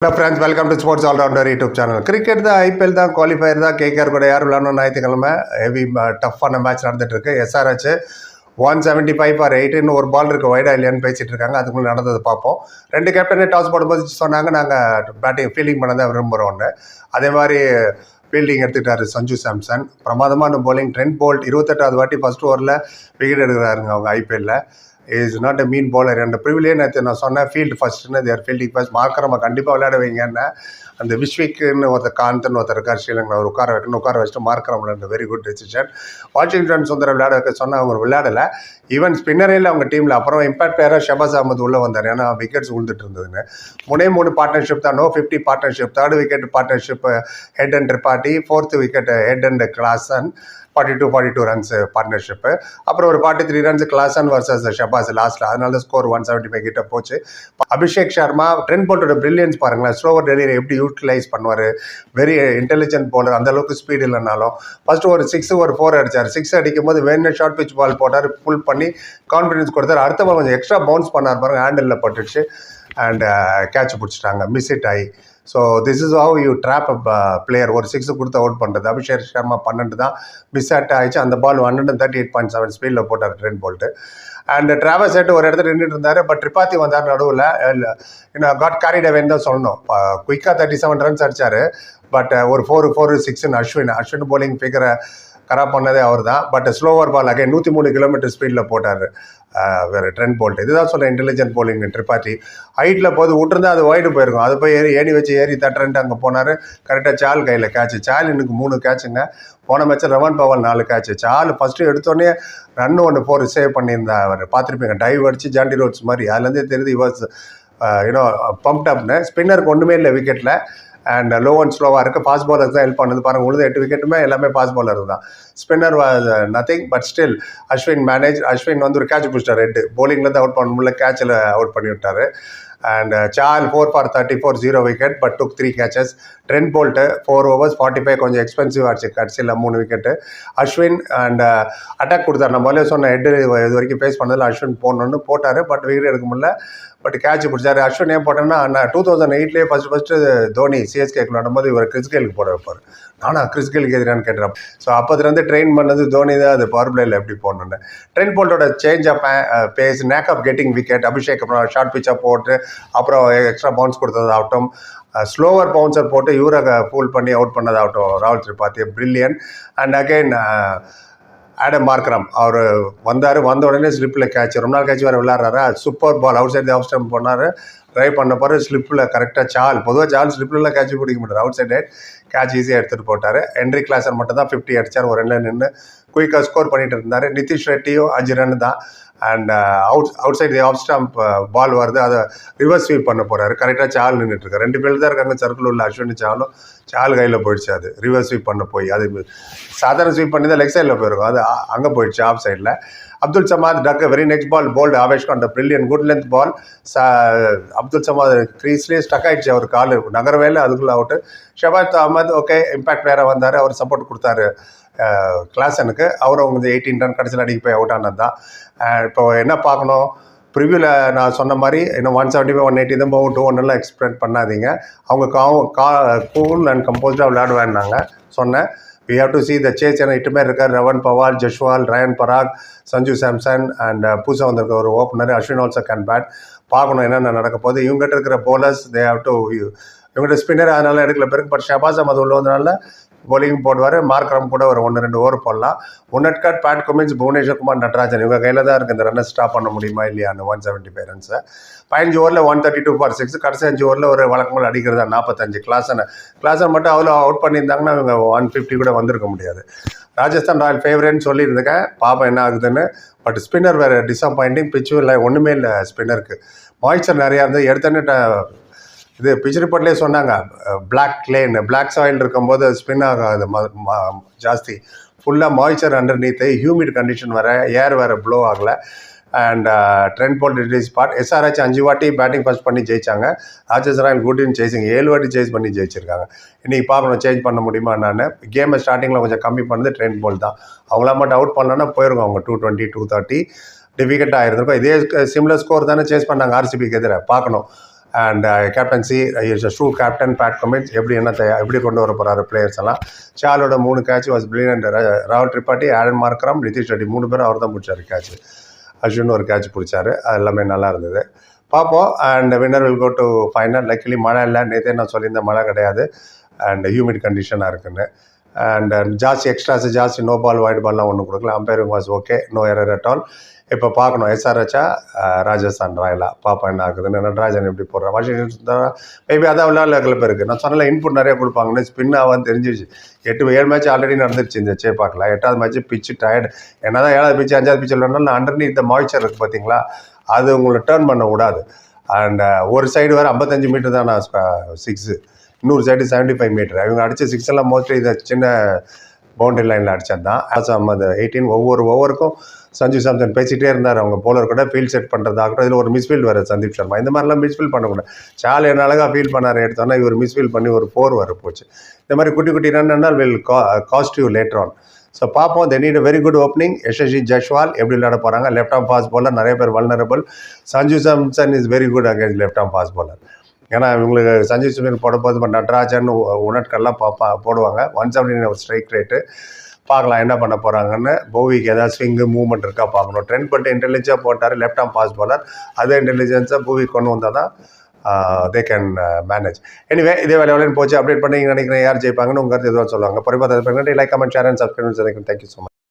Hello friends welcome to sports allrounder YouTube channel cricket தான் IPL தான் qualifier தான் KKR கூட யார் விளாடணும் ஞாயிற்றுக்கிழமை ஹெவி டஃப்பான uh, மேட்ச் நடந்துகிட்ருக்கு SRH one seventy five for எயிட்டின்னு ஒரு பால் இருக்குது வைடா இல்லையான்னு பேசிகிட்டு இருக்காங்க. அதுக்குள்ள நடந்ததை பார்ப்போம். ரெண்டு கேப்டனே டாஸ் போடும்போது சொன்னாங்க நாங்கள் பேட்டிங் ஃபீல்டிங் பண்ண தான் விரும்புகிறோன்னு அதே மாதிரி ஃபீல்டிங் எடுத்துக்கிட்டாரு சஞ்சு சாம்சன். பிரமாதமான போலிங் ட்ரெண்ட் போல்ட் இருபத்தெட்டாவது வாட்டி ஃபஸ்ட் ஓவரில் விக்கெட் எடுக்கிறாருங்க அவங்க ஐபிஎல்லில் இஸ் நாட் அ மீன் பாலர் அந்த ப்ரிவிலே நேற்று நான் சொன்னேன் ஃபீல்டு ஃபர்ஸ்ட்னு தேர் ஃபீல்டிங் ஃபர்ஸ்ட் மார்க்கரமாக கண்டிப்பாக விளையாட வைங்கன்னு அந்த விஸ்விக்குன்னு ஒருத்தர் காந்தன் ஒருத்தர் இருக்கார் ஸ்ரீலங்கா. ஒரு உட்கார வைக்கணும் உட்கார வச்சுட்டு மார்க்கரம் இந்த very good decision Washington Sundaram விளையாட வைக்க சொன்னால் அவர் விளையாடலை. ஈவன் ஸ்பின்னரையில் அவங்க டீமில் அப்புறம் இம்பாக்ட் பிளேயராக ஷபாஸ் அகமது உள்ளே வந்தார். ஏன்னா விக்கெட்ஸ் விழுந்துட்டு இருந்ததுன்னு. மூணே மூணு பார்ட்னர்ஷிப் தான். No fifty partnership third wicket partnership Head and party fourth wicket Head and Klaasen forty two forty two runs partnership அப்புறம் ஒரு forty three runs Klaasen versus Shahbaz லாஸ்ட்டில் அதனால தான் ஸ்கோர் ஒன் செவன்ட்டி ஃபைவ் கிட்ட போச்சு. Abhishek Sharma Trent போல்ட்டோட brilliance பாருங்களேன். Slower delivery எப்படி யூட்டிலைஸ் பண்ணுவார்? வெரி இன்டெலிஜென்ட் போலர் அந்த அளவுக்கு ஸ்பீட் இல்லைனாலும். ஃபர்ஸ்ட் ஒரு சிக்ஸ் ஒரு ஃபோர் அடிச்சார். சிக்ஸ் அடிக்கும் போது வேணும் ஷார்ட் பிச் பால் போட்டார். ஃபுல் பண்ணி கான்ஃபிடன்ஸ் கொடுத்தார். அடுத்த பால் கொஞ்சம் எக்ஸ்ட்ரா பவுன்ஸ் பண்ணார் பாருங்க. ஹேண்டில் பட்டுச்சு அண்ட் கேட்ச் பிடிச்சிட்டாங்க. மிஸ் இட் ஆகி so this is how you drop player ஒரு சிக்ஸ் கொடுத்து அவுட் பண்ணுறது அபிஷேக் சர்மா பன்னெண்டு தான் மிஸ் அட் ஆகிடுச்சு அந்த ball hundred and thirty eight point seven ஸ்பீடில் போட்டார் Trent Boult and travel set ஒரு இடத்துல நின்றுட்டு இருந்தார் பட் ட்ரிபாத்தி வந்தார் நடுவில். இன்னும் காட் கேரிட் அவேன் தான் சொல்லணும். குயிக்காக தேர்ட்டி செவன் ரன்ஸ் அடிச்சார். பட் ஒரு ஃபோர் ஃபோர் சிக்ஸ்னு அஸ்வின் அஸ்வின் போலிங் ஃபிகரை கராப் பண்ணதே அவர் தான் பட் ஸ்லோவர் பால் அகைன் நூற்றி மூணு கிலோமீட்டர் ஸ்பீடில் போட்டார் வேறு ட்ரெண்ட் போல்ட் இதுதான் சொல்ல இன்டெலிஜென்ட் போலிங் ட்ரிப்பாட்டி ஹைட்டில் போது விட்டுருந்தா அது ஒய்டு போயிருக்கும். அது போய் ஏறி ஏணி வச்சு ஏறி தட்டுறேன்ட்டு அங்கே போனார். கரெக்டாக சால் கையில் கேட்ச் சால் இன்னைக்கு மூணு கேட்சுங்க போன மேட்ச்சில் ரவன் பவல் நாலு கேட்ச் சால் ஃபஸ்ட்டு எடுத்தோடனே ரன் ஒன்று ஃபோர் சேவ் பண்ணியிருந்தா அவர். பார்த்துருப்பீங்க டைவ் அடிச்சு ஜாண்டி ரோட்ஸ் மாதிரி. அதுலேருந்தே தெரியுது it was you know pumped அப்னு ஸ்பின்னருக்கு ஒன்றுமே இல்லை விக்கெட்டில் அண்ட் லோ அண்ட் ஸ்லோவாக இருக்குது ஃபாஸ்ட் பாலர்ஸ் தான் ஹெல்ப் பண்ணுது. பாருங்க உழுது எட்டு விக்கெட்டுமே எல்லாமே ஃபாஸ்ட் பாலர் தான். Spinner was nothing but still Ashwin manage Ashwin வந்து ஒரு கேட்ச் பிடிச்சிட்டார் ரெட்டு. போலிங்லேருந்து அவுட் பண்ண முடியல கேட்சில் அவுட் பண்ணி விட்டார் and Chahal four for thirty four zero wicket but took three catches Trent Boult four overs forty five கொஞ்சம் எக்ஸ்பென்சிவ் ஆச்சு கடைசியில் மூணு விக்கெட்டு அஸ்வின் அண்ட் அட்டாக் கொடுத்தார். நம்ம முதல்ல சொன்ன ஹெட் இது வரைக்கும் ஃபேஸ் பண்ணதில் அஸ்வின் போடணும்னு போட்டார் பட் விக்கெட் எடுக்க முடியல. But catch பிடிச்சாரு. அஸ்வின் ஏன் போட்டேன்னா நான் டூ தௌசண்ட் எயிட்லேயே ஃபஸ்ட்டு ஃபஸ்ட்டு தோனி சிஎஸ்கேக்கு விளாடும்போது இவர் கிறிஸ்கேலுக்கு போட வைப்பார். நானா கிறிஸ்கேலுக்கு எதிரான்னு கேட்டுறேன் ஸோ அப்போதுலேருந்து ட்ரெயின் பண்ணது தோனி தான். அது பவர் பிளேயில் எப்படி போடணுன்னு Trent போல்ட்டோட change of pace knack of getting wicket Abhishek அப்புறம் ஷார்ட் பிச்சாக போட்டு அப்புறம் எக்ஸ்ட்ரா பவுன்ஸ் கொடுத்ததாகட்டும் ஸ்லோவர் பவுன்சர் போட்டு இவரை ஃபூல் பண்ணி அவுட் பண்ணதாகட்டும் ராகுல் Tripathi brilliant and again Aiden Markram அவர் வந்தார் வந்த உடனே ஸ்லிப்பில் கேட்ச் ரொம்ப நாள் கேட்ச் வேறு விளாட்றாரு super ball outside off stump பண்ணார் ட்ரை பண்ண பிறகு ஸ்லிப்பில் கரெக்டாக சால் பொதுவாக சால் ஸ்லிப்லலாம் கேட்ச் பிடிக்க மாட்டார். அவுட் சைட் கேட்ச் ஈஸியாக எடுத்துகிட்டு போட்டார். என்ட்ரி கிளாஸர் மட்டும் தான் ஃபிஃப்டி அடிச்சார். ஒரு ரெண்டு நின்று குயிக்காக ஸ்கோர் பண்ணிட்டு இருந்தார். நிதிஷ் ரெட்டியும் அஞ்சு ரன் தான். And out outside off stump ball வருது அதை ரிவர்ஸ் ஸ்வீப் பண்ண போகிறாரு கரெக்டாக சால் நின்றுட்டு ரெண்டு பேர் தான் இருக்காங்க. சர்க்கிள் உள்ள அஸ்வின் சாலும். சால் கையில் போயிடுச்சு அது. ரிவர்ஸ் ஸ்வீப் பண்ண போய். அது சாதாரண ஸ்வீப் பண்ணி தான் லெக் சைடில் போயிருக்கும். அது அங்கே போயிடுச்சு ஆஃப் சைடில் Abdul Samad duck very next ball bowled Avesh Khan brilliant good length ball ச அப்துல் சமாத் க்ரீஸ்லேயே ஸ்டக் ஆயிடுச்சு அவர் கால். நகரவே இல்லை அதுக்குள்ளே out Shahbaz Ahmed okay impact பிளேயராக வந்தார். அவர் சப்போர்ட் கொடுத்தாரு. கிளாஸனுக்கு அவரும் வந்து எயிட்டீன் ரன் கடைசியில் அடிக்க போய் அவுட் ஆனது தான். இப்போ என்ன பார்க்கணும்? ப்ரிவியூவில் நான் சொன்ன மாதிரி இன்னும் one seventy five one eighty தான் போகும் டூ ஒன்லாம் எக்ஸ்பிளைன் பண்ணாதீங்க. அவங்க கா கா கூல் அண்ட் கம்போஸ்டாக விளையாடுவேன்னாங்க. சொன்னேன். We have to see the chase ஏன்னா இட்டுமே இருக்கார் Rovman Powell Jaiswal Riyan Parag Sanju Samson and புதுசாக வந்திருக்க ஒரு opener Ashwin also can bat பார்க்கணும் என்னென்ன நடக்க போகுது. இவங்ககிட்ட இருக்கிற போலர்ஸ் தே ஹவ் டு இவங்ககிட்ட ஸ்பின்னர் அதனால எடுக்கல. பிறகு பட் ஷபாஸ் அது உள்ள போலிங் போடுவார் மார்க்ரம் கூட ஒரு ஒன்று ரெண்டு ஓவர் போடலாம். உன்னட்காட் பேட் குமின்ஸ் புவனேஸ்வர் குமார் நடராஜன் இவங்க கையில் தான் இருக்குது இந்த ரன்னை ஸ்டாப் பண்ண முடியுமா இல்லையா? அந்த ஒன் செவன்ட்டி ஃபைவ் ரன்ஸை பதினஞ்சு ஓவரில் one thirty two for six கடைசி அஞ்சு ஓவரில் ஒரு வழக்கங்கள் அடிக்கிறதா நாற்பத்தஞ்சு கிளாஸனை கிளாஸை மட்டும் அவ்வளோ அவுட் பண்ணியிருந்தாங்கன்னா இவங்க ஒன் ஃபிஃப்டி கூட வந்திருக்க முடியாது. ராஜஸ்தான் ராயல் ஃபேவரேட்னு சொல்லியிருந்தேன் பாப்பா என்ன ஆகுதுன்னு. பட் ஸ்பின்னர் வேறு டிசப்பாயிண்டிங் பிச்சும் இல்லை ஒன்றுமே இல்லை ஸ்பின்னருக்கு மாய்ச்சர் நிறையா இருந்தது. எடுத்தோன்னே இது பிச் சொன்னாங்க. பிளாக் கிளேன் பிளாக் சாயில் இருக்கும்போது ஸ்பின் ஆகாது ஜாஸ்தி. ஃபுல்லாக moisture underneath humid condition வர ஏர் வேறு ப்ளோ ஆகலை. And Trent Boult release part SRH அஞ்சு வாட்டி பேட்டிங் ஃபர்ஸ்ட் பண்ணி ஜெயிச்சாங்க. Rajesh royal good in chasing ஏழு வாட்டி சேஸ் பண்ணி ஜெயிச்சிருக்காங்க. இன்றைக்கி பார்க்கணும் சேஞ்ச் பண்ண முடியுமா நான் கேமை ஸ்டார்டிங்கில் கொஞ்சம் கம்மி பண்ணது ட்ரெண்ட் போல் தான். அவங்கள மட்டும் அவுட் பண்ணலன்னா போயிருக்கும் அவங்க டூ டுவெண்ட்டி டூ தேர்ட்டி டிஃபிகல்ட்டாக இருந்திருக்கும். இதே சிம்லர் ஸ்கோர் தானே சேஸ் பண்ணாங்க ஆர்சிபிக்கு எதிராக பார்க்கணும். And captaincy is sure captain Pat Cummins எப்படி என்ன தயா- எப்படி கொண்டு வர போகிறாரு பிளேயர்ஸ் எல்லாம்? சாலோட மூணு catch was brilliant Rahul Tripathi Aiden Markram Nitish Reddy மூணு பேரும் அவர் தான் பிடிச்சார் கேட்ச் அஸ்வின் ஒரு கேட்ச் பிடிச்சாரு. அது எல்லாமே நல்லா இருந்தது. பார்ப்போம். And winner will go to final luckily மழை இல்லை. நேற்றே நான் சொல்லியிருந்தேன் மழை கிடையாது. அண்ட் ஹியூமிட் கண்டிஷனாக இருக்குன்னு. அண்ட் um, ஜாஸ்தி எக்ஸ்ட்ராஸ் ஜாஸ்தி நோ பால் ஒயிட் பால்லாம் ஒன்றும் கொடுக்கல. Umpiring was okay no error at all இப்போ பார்க்கணும் எஸ்ஆர்ஹெச்சா ராஜஸ்தான் ராயலா? பாப்பா என்ன ஆகுதுன்னு நடராஜன் எப்படி போடுறேன்? வாஷிங்டன் சுந்தரா மேபி அதான் விளையாடல கிளப் இருக்குது நான் சொன்னல இன்புட் நிறைய கொடுப்பாங்கன்னு ஸ்பின் ஆவான்னு தெரிஞ்சிருச்சு. எட்டு ஏழு மேட்ச் ஆல்ரெடி நடந்துருச்சு இந்த சே பார்க்கலாம் எட்டாவது மேட்ச் பிச்சு டயர்டு என்ன தான் ஏழாவது பிச்சு அஞ்சாவது பிச்சு விளையாடணும் அண்டர்நீட் இந்த மாய்ச்சர் இருக்குது பார்த்தீங்களா அது உங்களை டேர்ன் பண்ண விடாது அண்ட் ஒரு சைடு வேறு ஐம்பத்தஞ்சு மீட்டர் தான் நான் சிக்ஸு இன்னொரு சைடு செவன்ட்டி ஃபைவ் மீட்டர் இவங்க அடித்த சிக்ஸ் எல்லாம் மோஸ்ட்லி இதை சின்ன பவுண்டரி லைனில் அடித்தது தான். ஆசாம் அது எயிட்டீன் ஒவ்வொரு ஓவருக்கும் சஞ்சு சாம்சன் பேசிகிட்டே இருந்தார். அவங்க போலர் கூட ஃபீல்ட் செட் பண்ணுறதாகட்டும் இதில் ஒரு மிஸ்ஃபீல்ட் வர சந்தீப் சர்மா. இந்த மாதிரிலாம் மிஸ்ஃபீல் பண்ணக்கூடாது. சால் என்ன அழகாக ஃபீல் பண்ணார் எடுத்தோன்னா இவர் மிஸ்ஃபீல் பண்ணி ஒரு ஃபோர் வர போச்சு இந்த மாதிரி குட்டி குட்டி ரன் என்னால் will cost you later on so பார்ப்போம். Then need very good opening Yashasvi Jaiswal எப்படி விளையாட போகிறாங்க லெஃப்ட் ஆம் ஃபாஸ்ட் bowler நிறைய பேர் vulnerable Sanju Samson is very good against left arm fast bowler. ஏன்னா இவங்களுக்கு சஞ்சீவ் சுமீர் போடும்போது இப்போ நட்ராஜன் உ- உணட்கள்லாம் போடுவாங்க. ஒன் செவன்டி ஒரு ஸ்ட்ரைக் ரேட்டு. பார்க்கலாம் என்ன பண்ண போகிறாங்கன்னு பூவிக்கு ஏதாவது ஸ்விங்கு மூவ்மெண்ட் இருக்கா பார்க்கணும். ட்ரெண்ட் பண்ணிட்டு இன்டெலிஜென்ஸாக போட்டார் லெஃப்ட் ஆம் பாஸ் பாலர் அதே இன்டெலிஜென்ஸாக பூவி கொண்டு வந்தால் தான் தே கேன் மேனேஜ் எனிவே இதே வேலை வேலைன்னு போச்சு. அப்டேட் பண்ணி நினைக்கிறேன் யார் ஜெயிப்பாங்கன்னு உங்கள் கருத்து எதுவும் சொல்லுவாங்க. பொறுப்பாக like comment share and subscribe thank you so much